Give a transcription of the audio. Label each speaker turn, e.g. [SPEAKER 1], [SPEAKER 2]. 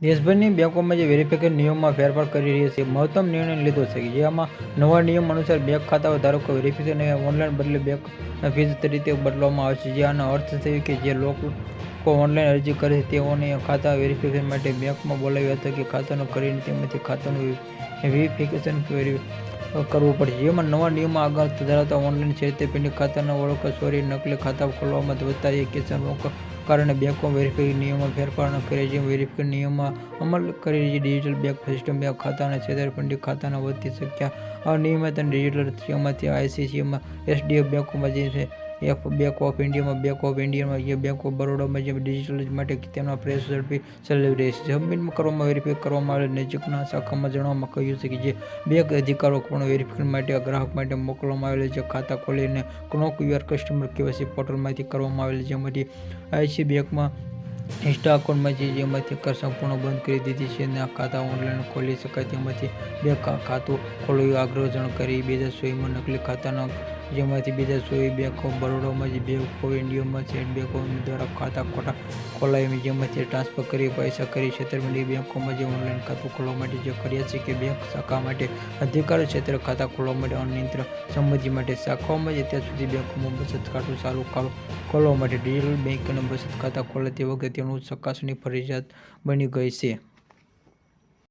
[SPEAKER 1] દેશભરની બેંકોમાં જે વેરિફિકેશન નિયમમાં ફેરફાર કરી રહી છે, મહત્તમ નિર્ણય લીધો છે જેમાં નવા નિયમ અનુસાર બેંક ખાતાઓ ધારકો વેરિફિકેશન ઓનલાઈન બદલે બેંક ફીસ તરીકે બદલવામાં આવે છે. જે આનો અર્થ છે કે જે લોકો ઓનલાઈન અરજી કરે છે, તેઓને ખાતા વેરિફિકેશન માટે બેંકમાં બોલાવ્યા હતા કે ખાતાનું કરીને તેમાંથી ખાતાનું વેરિફિકેશન કરવું પડશે. જેમાં નવા નિયમો આગળ ધરાવતા ઓનલાઈન છેતરપિંડી ખાતાના ઓળખ સોરી નકલી ખાતા ખોલવામાં વધતા એક કેસોના કારણે બેંકો વેરિફિકેશન નિયમો ફેરફાર કરે, જેમ વેરિફિકેશન નિયમમાં અમલ કરી રહી છે ડિજિટલ બેંક, સિસ્ટમ બેંક ખાતાના છેતરપિંડી ખાતાના વધતી સંખ્યા. અનિયમિત અને ડિજિટલ જેમાંથી આઈસીસીમાં એસડીએફ બેંકોમાં જે છે એફ બેંક ઓફ ઇન્ડિયામાં બેંક ઓફ ઇન્ડિયામાં જે બેંક ઓફ બરોડામાં જે ડિજિટલ માટે તેમના પ્રેસ ઝડપી છે સબમિટ કરવામાં વેરીફાઈ કરવામાં આવેલ નજીકના શાખામાં જણાવવામાં કહ્યું છે કે જે બેંક અધિકારો પણ વેરીફિકેશન માટે ગ્રાહક માટે મોકલવામાં આવેલ છે. ખાતા ખોલીને નો યુઆર કસ્ટમર કેવાસી પોર્ટલમાંથી કરવામાં આવેલ જેમાંથી આઈસી બેંકમાં ઇન્સ્ટા અકાઉન્ટમાંથી જેમાંથી કર સંપૂર્ણ બંધ કરી દીધી છે અને આ ખાતા ઓનલાઈન ખોલી શકાય. તેમાંથી બે ખાતું ખોલવું આગ્રહ જણ કરી. બે હજાર સોળમાં નકલી ખાતાના જેમાંથી બીજા ચોવીસ બેંક ઓફ બરોડામાં જ બેંક ઓફ ઇન્ડિયામાં સ્ટેટ બેંક દ્વારા ખાતા ખોટા ખોલાવી જેમાંથી ટ્રાન્સફર કરી, પૈસા કરી છેતરપિંડી બેંકોમાં જે ઓનલાઈન ખાતું ખોલવા માટે જે કર્યા છે કે બેંક શાખા માટે, અધિકારી ક્ષેત્ર ખાતા ખોલવા માટે અનિયંત્ર સંબંધી માટે શાખાઓમાં જે ત્યાં સુધી બેંકોમાં બચત ખાતું ચાલુ ખોલવા માટે ડિજિટલ બેંક અને બચત ખાતા ખોલે તે વખતે તેનું ચકાસણી ફરજિયાત બની ગઈ છે.